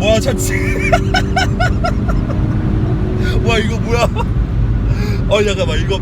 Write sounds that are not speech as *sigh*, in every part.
와 참치 *laughs* 와 이거 뭐야? 어 잠깐만 이거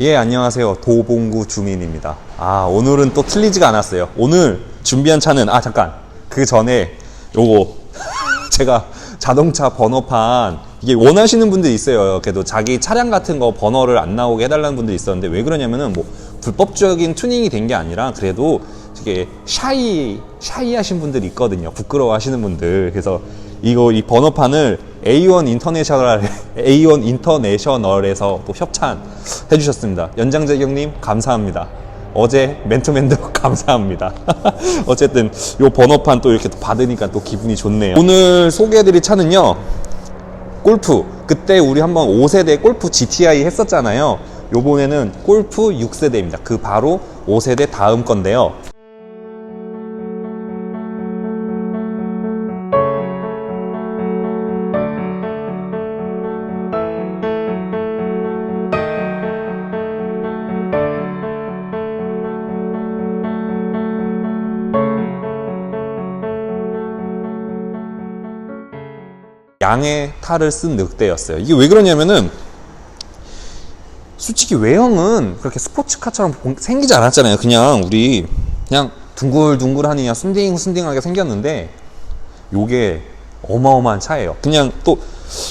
예, 안녕하세요. 도봉구 주민입니다. 아, 오늘은 또 틀리지가 않았어요. 오늘 준비한 차는, 아, 잠깐. 그 전에 요거, *laughs* 제가 자동차 번호판, 이게 원하시는 분들이 있어요. 그래도 자기 차량 같은 거 번호를 안 나오게 해달라는 분들이 있었는데, 왜 그러냐면은 뭐, 불법적인 튜닝이 된 게 아니라, 그래도 이게 샤이, 샤이 하신 분들이 있거든요. 부끄러워 하시는 분들. 그래서 이거, 이 번호판을 A1 인터내셔널, *laughs* A1 인터내셔널에서 또 협찬 해 주셨습니다. 연장재경님, 감사합니다. 어제 맨투맨도 *laughs* 감사합니다. *laughs* 어쨌든 요 번호판 또 이렇게 또 받으니까 또 기분이 좋네요. 오늘 소개해드릴 차는요. 골프. 그때 우리 한번 5세대 골프 GTI 했었잖아요. 요번에는 골프 6세대입니다. 그 바로 5세대 다음 건데요. 양의 탈을 쓴 늑대였어요. 이게 왜 그러냐면은 솔직히 외형은 그렇게 스포츠카처럼 본- 생기지 않았잖아요. 그냥 우리 그냥 둥글둥글하니 그냥 순딩순딩하게 생겼는데 요게 어마어마한 차예요. 그냥 또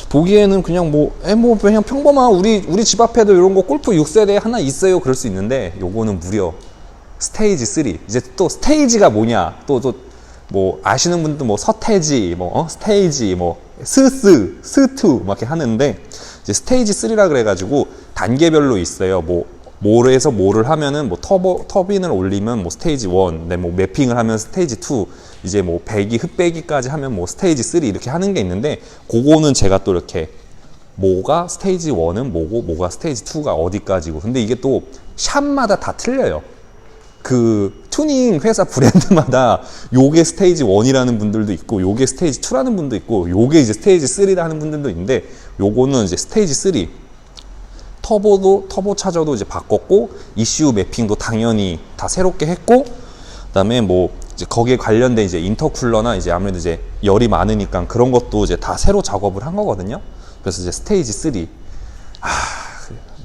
보기에는 그냥 뭐, 에, 뭐 그냥 평범한 우리 우리 집 앞에도 이런 거 골프 6세대 하나 있어요. 그럴 수 있는데 요거는 무려 스테이지 3. 이제 또 스테이지가 뭐냐? 또 또 뭐 아시는 분도 뭐 서태지, 뭐 어? 스테이지, 뭐 스스, 스투 막 이렇게 하는데 이제 스테이지 3라 그래가지고 단계별로 있어요. 뭐 뭐를 뭐를 하면은 뭐 터보 터빈을 올리면 뭐 스테이지 1, 네, 뭐 매핑을 하면 스테이지 2, 이제 뭐 배기 흑배기까지 하면 뭐 스테이지 3 이렇게 하는 게 있는데 그거는 제가 또 이렇게 뭐가 스테이지 1은 뭐고 뭐가 스테이지 2가 어디까지고 근데 이게 또 샵마다 다 틀려요. 그 튜닝 회사 브랜드마다 요게 스테이지 1이라는 분들도 있고 요게 스테이지 2라는 분도 있고 요게 이제 스테이지 3라 하는 분들도 있는데 요거는 이제 스테이지 3 터보도 터보 차저도 이제 바꿨고 ECU 매핑도 당연히 다 새롭게 했고 그다음에 뭐 이제 거기에 관련된 이제 인터쿨러나 이제 아무래도 이제 열이 많으니까 그런 것도 이제 다 새로 작업을 한 거거든요. 그래서 이제 스테이지 3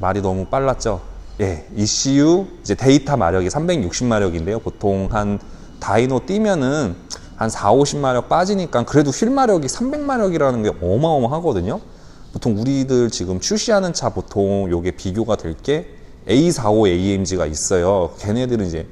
말이 너무 빨랐죠. 예, ECU 이제 데이터 마력이 360마력인데요. 보통 한 다이노 뛰면은 한 4, 50마력 빠지니까 그래도 휠 마력이 300마력이라는 게 어마어마하거든요. 보통 우리들 지금 출시하는 차 보통 요게 비교가 될 게 A45 AMG가 있어요. 걔네들은 이제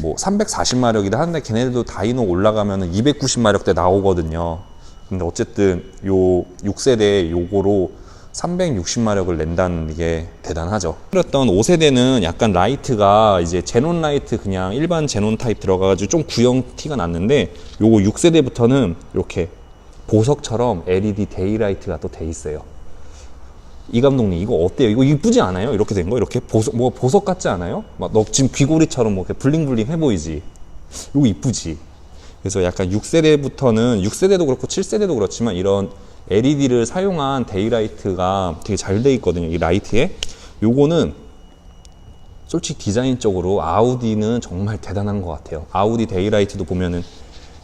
뭐 340마력이다 하는데 걔네들도 다이노 올라가면은 290마력대 나오거든요. 근데 어쨌든 요 6세대 요거로 360마력을 낸다는 게 대단하죠. 그랬던 5세대는 약간 라이트가 이제 제논 라이트 그냥 일반 제논 타입 들어가가지고 좀 구형 티가 났는데 요거 6세대부터는 이렇게 보석처럼 LED 데이라이트가 또 돼 있어요. 이 감독님 이거 어때요? 이거 이쁘지 않아요? 이렇게 된 거? 이렇게 보석 뭐 보석 같지 않아요? 막 너 지금 귀고리처럼 뭐 이렇게 블링블링 해 보이지? 이거 이쁘지? 그래서 약간 6세대부터는 6세대도 그렇고 7세대도 그렇지만 이런 LED를 사용한 데이라이트가 되게 잘 돼 있거든요. 이 라이트에. 요거는 솔직히 디자인적으로 아우디는 정말 대단한 것 같아요. 아우디 데이라이트도 보면은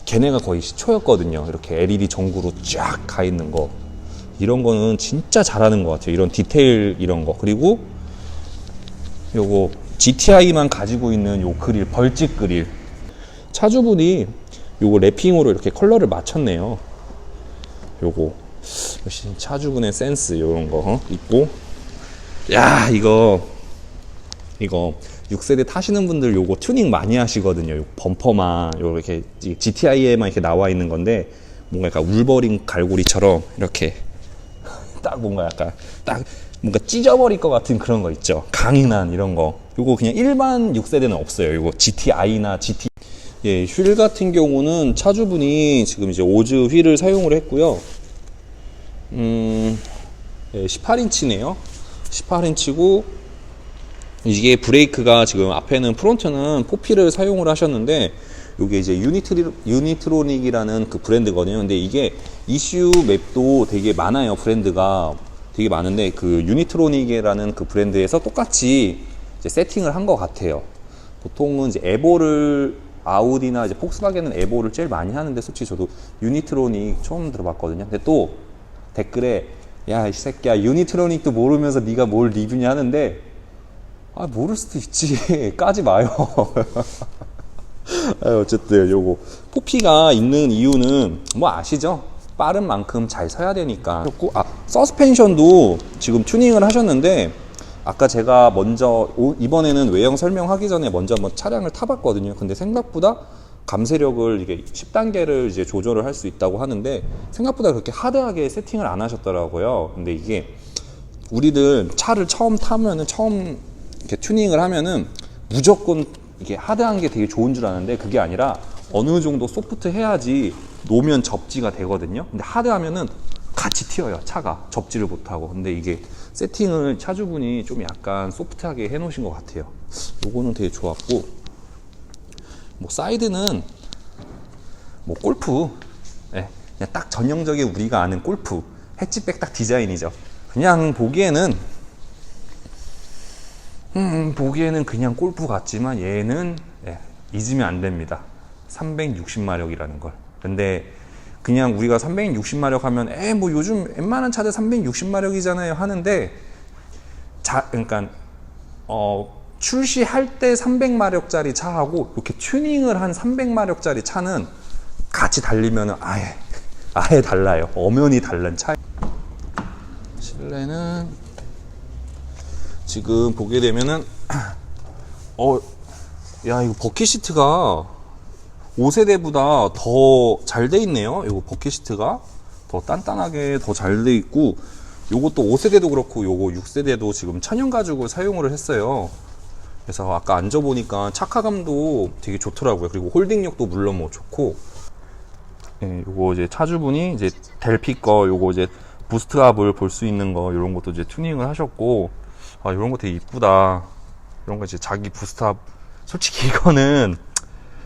걔네가 거의 시초였거든요. 이렇게 LED 전구로 쫙 가 있는 거. 이런 거는 진짜 잘하는 것 같아요. 이런 디테일 이런 거. 그리고 요거 GTI만 가지고 있는 요 그릴, 벌집 그릴. 차주분이 요거 랩핑으로 이렇게 컬러를 맞췄네요. 요거 역시 차주분의 센스 이런 거 어? 있고 야 이거 이거 6세대 타시는 분들 요거 튜닝 많이 하시거든요. 요 범퍼만 요 이렇게 GTI에만 이렇게 나와 있는 건데 뭔가 약간 울버린 갈고리처럼 이렇게 *laughs* 딱 뭔가 약간 딱 뭔가 찢어버릴 것 같은 그런 거 있죠. 강인한 이런 거. 요거 그냥 일반 6세대는 없어요. 요거 GTI나 GT 예, 휠 같은 경우는 차주분이 지금 이제 오즈 휠을 사용을 했고요. 음, 예, 18인치네요. 18인치고 이게 브레이크가 지금 앞에는 프론트는 포피를 사용을 하셨는데 이게 이제 유니트리, 유니트로닉이라는 그 브랜드거든요. 근데 이게 이슈 맵도 되게 많아요. 브랜드가 되게 많은데 그 유니트로닉이라는 그 브랜드에서 똑같이 세팅을 한 것 같아요. 보통은 이제 에보를 아우디나 이제 폭스바겐은 에보를 제일 많이 하는데 솔직히 저도 유니트로닉 처음 들어봤거든요. 근데 또 댓글에 야 이 새끼야 유니트로닉도 모르면서 네가 뭘 리뷰냐? 하는데 아 모를 수도 있지. *laughs* 까지 마요. *laughs* 아, 어쨌든 요거. 포피가 있는 이유는 뭐 아시죠? 빠른 만큼 잘 서야 되니까. 그렇고 아 서스펜션도 지금 튜닝을 하셨는데 아까 제가 먼저 오- 이번에는 외형 설명하기 전에 먼저 한번 차량을 타봤거든요. 근데 생각보다 감쇄력을 이게 10단계를 이제 조절을 할 수 있다고 하는데 생각보다 그렇게 하드하게 세팅을 안 하셨더라고요 근데 이게 우리들 차를 처음 타면은 처음 이렇게 튜닝을 하면은 무조건 이게 하드한 게 되게 좋은 줄 아는데 그게 아니라 어느 정도 소프트 해야지 놓으면 접지가 되거든요. 근데 하드하면은 같이 튀어요 차가 접지를 못하고. 근데 이게 세팅을 차주분이 좀 약간 소프트하게 해놓으신 것 같아요. 요거는 되게 좋았고 뭐 사이드는 뭐 골프 예, 그냥 딱 전형적인 우리가 아는 골프 해치백 딱 디자인이죠. 그냥 보기에는 음, 보기에는 그냥 골프 같지만 얘는 예, 잊으면 안 됩니다. 360마력이라는 걸. 근데 그냥 우리가 360마력 하면 에 뭐 요즘 웬만한 차들 360마력이잖아요 하는데 자 그러니까 어 출시할 때 300마력짜리 차하고 이렇게 튜닝을 한 300마력짜리 차는 같이 달리면은 아예 아예 달라요. 엄연히 다른 차. 실내는 지금 보게 되면은 *clears throat* 어, 야 이거 버킷 시트가 5세대보다 더 잘 돼 있네요. 이거 버킷 시트가 더 단단하게 더 잘 돼 있고 요것도 5세대도 그렇고 요거 6세대도 지금 천연 가죽을 사용을 했어요. 그래서 아까 앉아보니까 착화감도 되게 좋더라고요. 그리고 홀딩력도 물론 뭐 좋고. 예, 요거 이제 차주분이 이제 델피 거 요거 이제 부스트압을 볼 수 있는 거 이런 것도 이제 튜닝을 하셨고. 아 이런 거 되게 이쁘다. 이런 거 이제 자기 부스트압 솔직히 이거는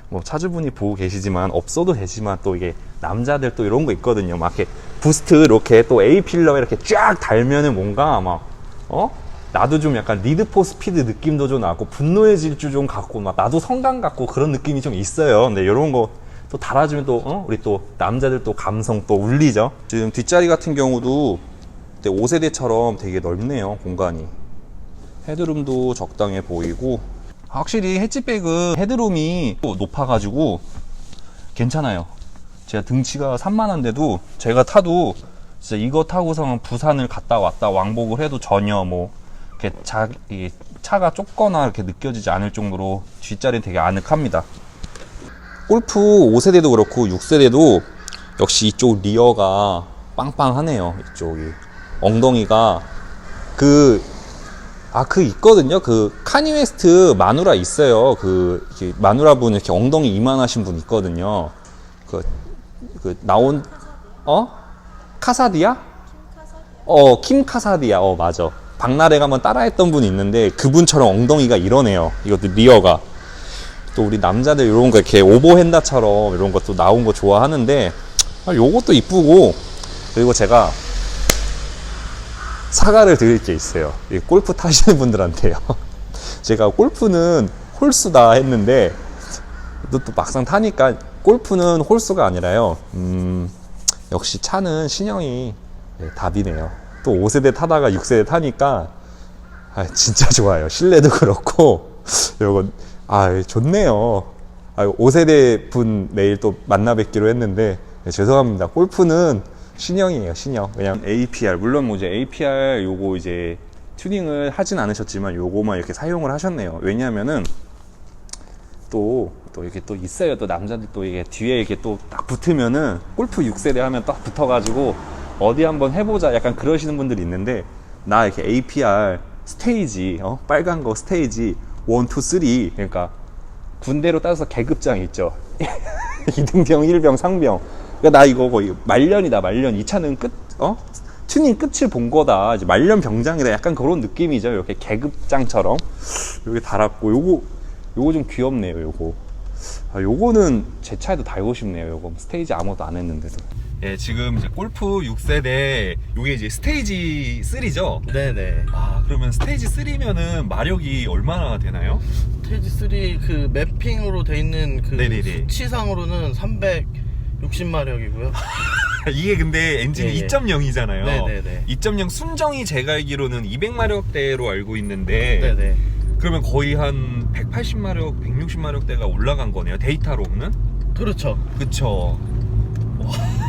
뭐 차주분이 보고 계시지만 없어도 되지만 또 이게 남자들 또 이런 거 있거든요. 막 이렇게 부스트 이렇게 또 A 필러 이렇게 쫙 달면은 뭔가 막 어? 나도 좀 약간 리드포 스피드 느낌도 좀 나고 분노의 질주 좀 갖고 막 나도 성감 갖고 그런 느낌이 좀 있어요. 근데 이런 거 또 달아주면 또 어? 우리 또 남자들 또 감성 또 울리죠. 지금 뒷자리 같은 경우도 5세대처럼 되게 넓네요 공간이. 헤드룸도 적당해 보이고. 확실히 해치백은 헤드룸이 또 높아가지고 괜찮아요. 제가 등치가 3만원인데도 제가 타도 진짜 이거 타고서 부산을 갔다 왔다 왕복을 해도 전혀 뭐 이렇게 자, 이 차가 좁거나 이렇게 느껴지지 않을 정도로 뒷자리는 되게 아늑합니다 골프 5세대도 그렇고 6세대도 역시 이쪽 리어가 빵빵하네요 이쪽이 엉덩이가 그 아, 그 있거든요. 그 카니 웨스트 마누라 있어요. 그 마누라 분 이렇게 엉덩이 이만하신 분 있거든요. 그, 그 나온 어 카사디아? 어, 킴 카사디아. 어, 맞아. 박나래가 한번 따라했던 분이 있는데 그분처럼 엉덩이가 이러네요. 이것도 리어가. 또 우리 남자들 이런 거 이렇게 오버핸다처럼 이런 것도 나온 거 좋아하는데 아, 요것도 이쁘고 그리고 제가 사과를 드릴 게 있어요. 이 골프 타시는 분들한테요. *laughs* 제가 골프는 홀수다 했는데 또, 또 막상 타니까 골프는 홀수가 아니라요. 음, 역시 차는 신형이 네, 답이네요. 또 5세대 타다가 6세대 타니까 아, 진짜 좋아요. 실내도 그렇고 *laughs* 요거 아 좋네요. 아, 5세대 분 내일 또 만나 뵙기로 했는데 네, 죄송합니다. 골프는 신형이에요, 신형. 그냥 APR. 물론 뭐 이제 APR 요거 이제 튜닝을 하진 않으셨지만 요거만 이렇게 사용을 하셨네요. 왜냐면은 또, 또 이렇게 또 있어요. 또 남자들 또 이게 뒤에 이렇게 또 딱 붙으면은 골프 6세대 하면 딱 붙어가지고 어디 한번 해보자 약간 그러시는 분들이 있는데 나 이렇게 APR 스테이지, 어? 빨간 거 스테이지 1, 2, 3. 그러니까 군대로 따져서 계급장 있죠. *laughs* 2등병, 1병, 상병. 그러니까 나 이거 거의 말년이다, 말년. 이 차는 끝, 어? 튜닝 끝을 본 거다. 이제 말년 병장이다. 약간 그런 느낌이죠. 이렇게 계급장처럼. 여기 달았고, 요거, 요거 좀 귀엽네요, 요거. 아, 요거는 제 차에도 달고 싶네요, 요거. 스테이지 아무것도 안 했는데도. 예, 지금 이제 골프 6세대, 요게 이제 스테이지 3죠? 네네. 아, 그러면 스테이지 3면은 마력이 얼마나 되나요? 스테이지 3그 매핑으로 돼 있는 그 네네네. 수치상으로는 360마력이고요. *laughs* 이게 근데 엔진이 예, 예. 2.0이잖아요. 네네네. 2.0 순정이 제가 알기로는 200마력대로 알고 있는데 네네. 그러면 거의 한 180마력, 160마력대가 올라간 거네요. 데이터로는. 그렇죠. 그쵸. 와.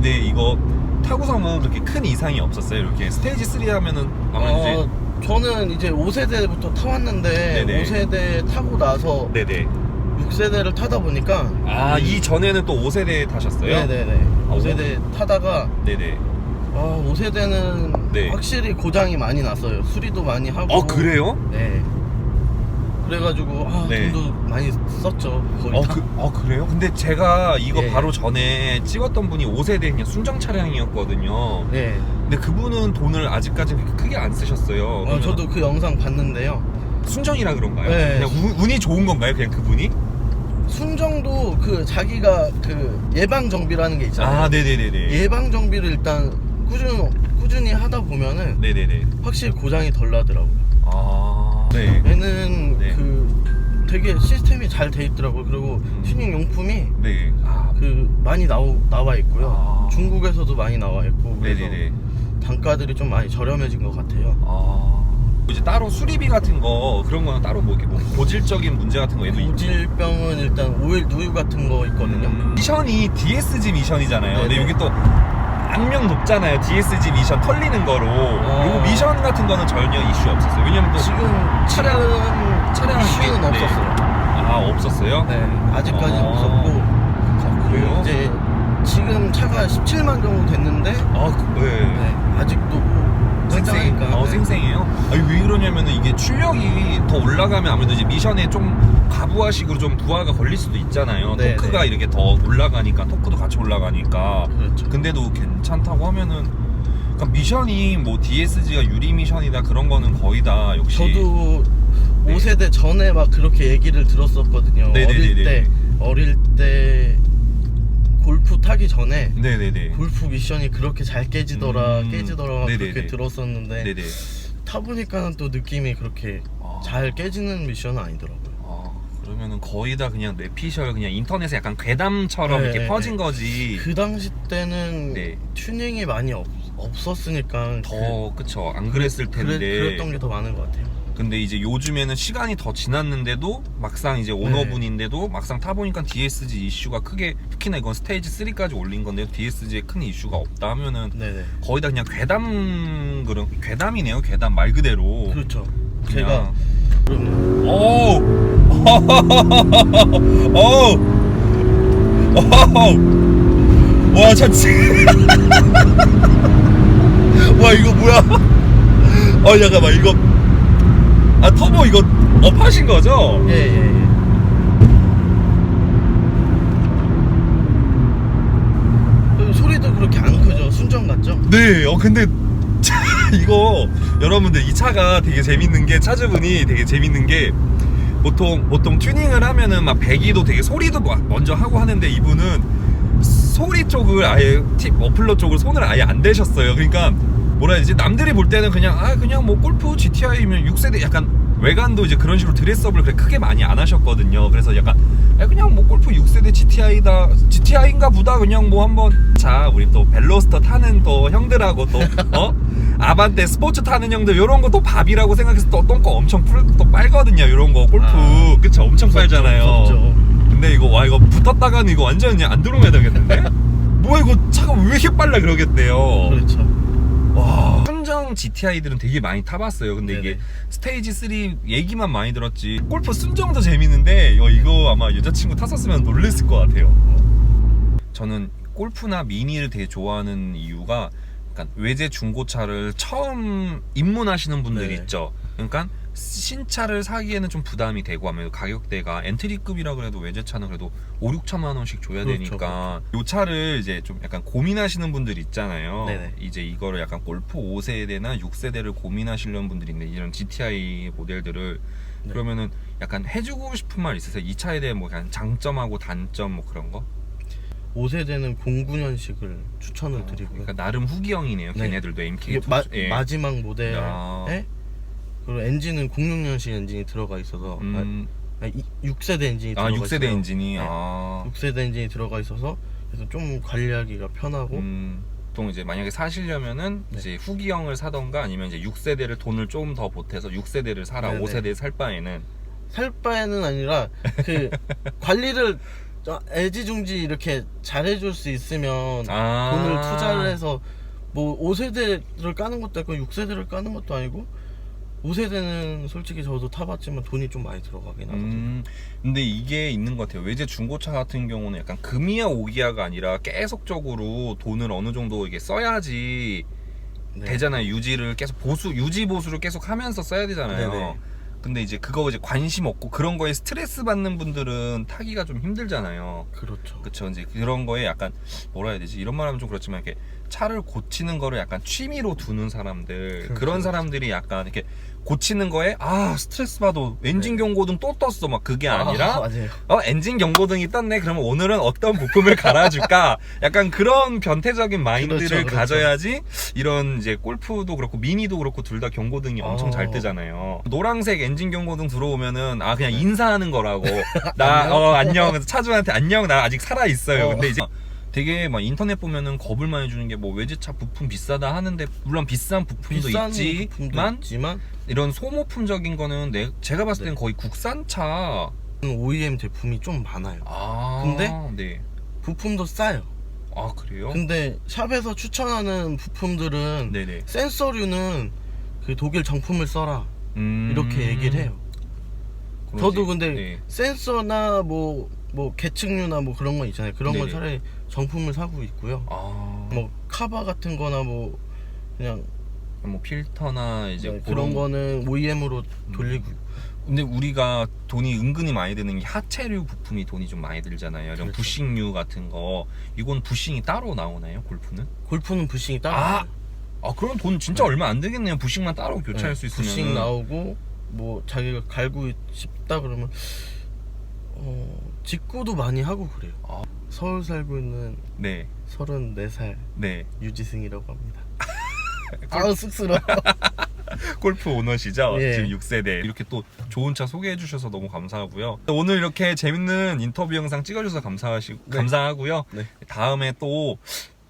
근데 이거 타고서는 그렇게 큰 이상이 없었어요. 이렇게 스테이지 3 하면은 아무래도 이제 어, 저는 이제 5세대부터 타왔는데 네네. 5세대 타고 나서 네네. 6세대를 타다 보니까 아, 이 전에는 또 5세대 타셨어요? 네네네. 아, 5세대 타다가 네네. 아, 5세대는 네. 확실히 고장이 많이 났어요. 수리도 많이 하고. 어, 그래요? 네. 그래가지고 아, 네. 돈도 많이 썼죠. 거의 어, 다. 그, 어 그래요? 근데 제가 이거 예. 바로 전에 찍었던 분이 5세대 그냥 순정 차량이었거든요. 네. 근데 그분은 돈을 아직까지 그렇게 크게 안 쓰셨어요. 어, 그러면 저도 그 영상 봤는데요. 순정이라 그런가요? 네. 그냥 운, 운이 좋은 건가요? 그냥 그분이? 순정도 그 자기가 그 예방 정비라는 게 있잖아요. 아, 네네네네. 예방 정비를 일단 꾸준 꾸준히 하다 보면은 네네네. 확실히 고장이 덜 나더라고요. 아, 네. 얘는 네. 그 되게 시스템이 잘 돼 있더라고요. 그리고 음. 튜닝 용품이 네. 아, 그 많이 나오, 나와 있고요. 아. 중국에서도 많이 나와 있고 그래서 네네네. 단가들이 좀 많이 저렴해진 것 같아요. 아. 이제 따로 수리비 같은 거 그런 거는 따로 뭐 이렇게 뭐 고질적인 문제 같은 거 얘도 있- 고질병은 일단 오일 누유 같은 거 있거든요. 음, 미션이 DSG 미션이잖아요. 근데 네네. 여기 또 악명 높잖아요. DSG 미션 털리는 거로. 어. 그리고 미션 같은 거는 전혀 이슈 없었어요. 왜냐면 또 지금 차량- 차량 차량 이슈는 네. 없었어요. 아 없었어요? 네, 아직까지는 어. 없었고 아, 그래요? 이제 지금 차가 17만 정도 됐는데 아, 그, 네. 네, 아직도 쌩쌩, 쌩쌩하니까 어, 네. 쌩쌩해요? 아니, 왜 그러냐면은 이게 출력이 더 올라가면 아무래도 이제 미션에 좀 가부하식으로 좀 부하가 걸릴 수도 있잖아요. 네, 토크가 네. 이렇게 더 올라가니까, 토크도 같이 올라가니까. 그렇죠. 근데도 괜찮다고 하면은, 그러니까 미션이 뭐 DSG가 유리 미션이다 그런 거는 거의 다 역시. 저도 네. 5세대 전에 막 그렇게 얘기를 들었었거든요. 네네네네. 어릴 때 어릴 때 골프 타기 전에 네네네. 골프 미션이 그렇게 잘 깨지더라 음, 깨지더라 네네네. 그렇게 들었었는데 네네. 타보니까는 또 느낌이 그렇게 아. 잘 깨지는 미션은 아니더라고요. 아, 그러면은 거의 다 그냥 뇌피셜 그냥 인터넷에 약간 괴담처럼 네, 이렇게 네, 퍼진 네. 거지. 그 당시 때는 네. 튜닝이 많이 없, 없었으니까 더 그쵸 안 그랬을 그, 텐데. 그래, 그랬던 게 더 많은 것 같아요. 근데 이제 요즘에는 시간이 더 지났는데도 막상 네. 이제 오너분인데도 막상 타보니까 DSG 이슈가 크게 특히나 이건 스테이지 3까지 올린 건데 DSG에 큰 이슈가 없다 하면은 네네. 거의 다 그냥 괴담 그런 괴담이네요 괴담 말 그대로 그렇죠. 제가 그럼요. 오우 오우 오우 와 참치 *laughs* 와 이거 뭐야? 어 잠깐만 이거 아 터보 이거 업하신 거죠? 예, 예, 예. 그리고 소리도 그렇게 안 크죠. 순정 같죠? 네, 어 근데 *laughs* 차, 이거 여러분들 이 차가 되게 재밌는 게 차주분이 되게 재밌는 게 보통 보통 튜닝을 하면은 막 배기도 되게 소리도 막 먼저 하고 하는데 이분은 소리 쪽을 아예 팁 어플러 쪽을 손을 아예 안 대셨어요. 그러니까 뭐라 해야 되지? 남들이 볼 때는 그냥 아 그냥 뭐 골프 GTI면 6세대 약간 외관도 이제 그런 식으로 드레스업을 그렇게 크게 많이 안 하셨거든요. 그래서 약간 아, 그냥 뭐 골프 6세대 GTI다 GTI인가 보다 그냥 뭐 한번 자 우리 또 벨로스터 타는 또 형들하고 또 *laughs* 어? 아반떼 스포츠 타는 형들 거또 밥이라고 생각해서 또 똥꼬 엄청 풀, 또 빨거든요 요런 거 골프 아, 그쵸 엄청 빨잖아요 무섭죠. 근데 이거 와 이거 붙었다가는 이거 완전 그냥 안 들어오면 되겠는데 *laughs* 뭐야 이거 차가 왜 이렇게 빨라 그러겠대요. 그렇죠. 와. 순정 GTI들은 되게 많이 타봤어요. 근데 이게 네네. 스테이지 3 얘기만 많이 들었지. 골프 순정도 재밌는데 이거, 이거 아마 여자친구 탔었으면 놀랬을 것 같아요. 저는 골프나 미니를 되게 좋아하는 이유가 약간 외제 중고차를 처음 입문하시는 분들 네. 있죠. 그러니까 신차를 사기에는 좀 부담이 되고 아무래도 가격대가 엔트리급이라 그래도 외제차는 그래도 5, 6천만 원씩 줘야 그렇죠, 되니까 요 차를 이제 좀 약간 고민하시는 분들 있잖아요. 네네. 이제 이거를 약간 골프 5세대나 6세대를 고민하시려는 분들이 있는데 이런 GTI 모델들을 네. 그러면은 약간 해주고 싶은 말 있으세요? 이 차에 대해 뭐 그냥 장점하고 단점 뭐 그런 거? 5세대는 09년식을 추천을 드리고요. 그러니까 나름 후기형이네요. 네. 걔네들도 MK 마, 예. 마지막 모델에 아. 그리고 엔진은 06년식 엔진이 들어가 있어서 음, 아, 6세대 엔진이 아 들어가 6세대 있어요. 엔진이 네. 아 6세대 엔진이 들어가 있어서 그래서 좀 관리하기가 편하고 음, 보통 이제 만약에 사시려면은 네. 이제 후기형을 사던가 아니면 이제 6세대를 돈을 좀 더 보태서 6세대를 사라. 네네. 5세대 살 바에는 살 바에는 아니라 그 *laughs* 관리를 저 애지중지 이렇게 잘해줄 수 있으면 아. 돈을 투자를 해서 뭐 5세대를 까는 것도 아니고 6세대를 까는 것도 아니고 5세대는 솔직히 저도 타봤지만 돈이 좀 많이 들어가긴 하거든요. 음, 근데 이게 있는 것 같아요. 외제 중고차 같은 경우는 약간 금이야 오기야가 아니라 계속적으로 돈을 어느 정도 이게 써야지 네. 되잖아요. 유지를 계속 보수 유지 보수를 계속 하면서 써야 되잖아요. 네네. 근데 이제 그거 이제 관심 없고 그런 거에 스트레스 받는 분들은 타기가 좀 힘들잖아요. 그렇죠. 그쵸 이제 그런 거에 약간 뭐라 해야 되지 이런 말하면 좀 그렇지만 이렇게 차를 고치는 거를 약간 취미로 두는 사람들 그렇죠. 그런 사람들이 약간 이렇게 고치는 거에 아 스트레스 받아. 엔진 경고등 또 떴어. 막 그게 아니라 아, 맞아요. 어 엔진 경고등이 떴네. 그러면 오늘은 어떤 부품을 갈아줄까? *laughs* 약간 그런 변태적인 마인드를 그렇죠, 그렇죠. 가져야지 이런 이제 골프도 그렇고 미니도 그렇고 둘 다 경고등이 엄청 아. 잘 뜨잖아요. 노란색 엔진 경고등 들어오면은 아 그냥 인사하는 거라고. *laughs* 나 어 안녕. 차주한테 안녕. 나 아직 살아 있어요. 어. 근데 이제 되게 막 인터넷 보면은 겁을 많이 주는 게 뭐 외제차 부품 비싸다 하는데 물론 비싼 부품도 비싼 있지만 부품도 이런 소모품적인 거는 내, 제가 봤을 땐 네. 거의 국산차 OEM 제품이 좀 많아요. 아 근데? 네. 부품도 싸요. 아 그래요? 근데 샵에서 추천하는 부품들은 네네. 센서류는 그 독일 정품을 써라 음... 이렇게 얘기를 해요. 그러지. 저도 근데 네. 센서나 뭐뭐 계층류나 뭐 그런 거 있잖아요. 그런 건 네네. 차라리 정품을 사고 있고요. 아, 뭐 카바 같은 거나 뭐 그냥 뭐 필터나 이제 네, 그런 거는 OEM으로 음. 돌리고 근데 우리가 돈이 은근히 많이 드는 게 하체류 부품이 돈이 좀 많이 들잖아요. 이런 그렇죠. 부싱류 같은 거. 이건 부싱이 따로 나오나요? 골프는? 골프는 부싱이 따로 아, 나와요. 아 그럼 돈 진짜 네. 얼마 안 되겠네요. 부싱만 따로 교체할 수 있으면. 부싱 나오고 뭐 자기가 갈고 싶다 그러면 어 직구도 많이 하고 그래요. 아. 서울 살고 있는 네, 34살 네. 유지승이라고 합니다. *laughs* 아우 쑥스러워. *laughs* 골프 오너시죠? 예. 지금 6세대. 이렇게 또 좋은 차 소개해 주셔서 너무 감사하고요. 오늘 이렇게 재밌는 인터뷰 영상 찍어 주셔서 감사하시, 네. 감사하고요. 네. 다음에 또,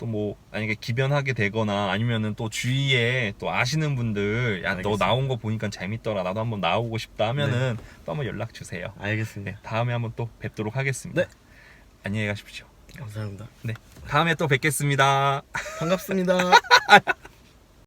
또 뭐, 만약에 기변하게 되거나 아니면은 또 주위에 또 아시는 분들, 야, 너 알겠습니다. 나온 거 보니까 재밌더라. 나도 한번 나오고 싶다 하면은 또 한번 연락 주세요. 알겠습니다. 네, 다음에 한번 또 뵙도록 하겠습니다. 네. 안녕히 가십시오. 감사합니다. 네. 다음에 또 뵙겠습니다. 반갑습니다. *laughs*